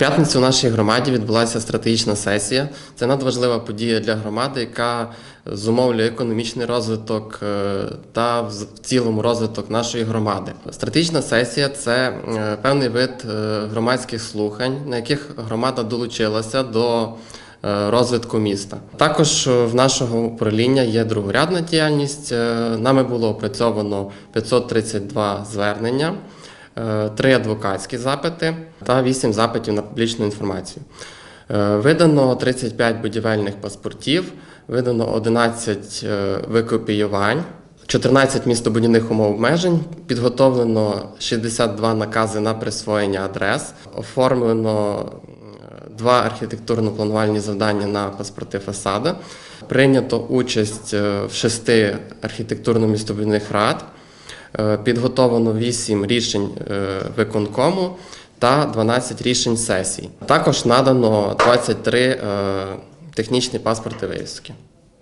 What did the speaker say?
п'ятницю в нашій громаді відбулася стратегічна сесія. Це надважлива подія для громади, яка зумовлює економічний розвиток е, та в цілому розвиток нашої громади. Стратегічна сесія це е, певний вид е, громадських слухань, на яких громада долучилася до розвитку міста. Також в нашого управління є другорядна діяльність. Нами було опрацьовано 532 звернення, е, три адвокатські запити та 8 запитів на публічну інформацію. Е, Видано 35 будівельних паспортів, видано 11 е, викопіювань, 14 містобудівних умов обмежень, підготовлено 62 накази на присвоєння адрес, оформлено два архітектурно-планувальні завдання на паспорти фасада. Прийнято участь в шести архітектурно-містобудівних рад. Е, Підготовлено 8 рішень е, виконкому та 12 рішень сесій. Також надано 23 е, технічні паспорти вивіски.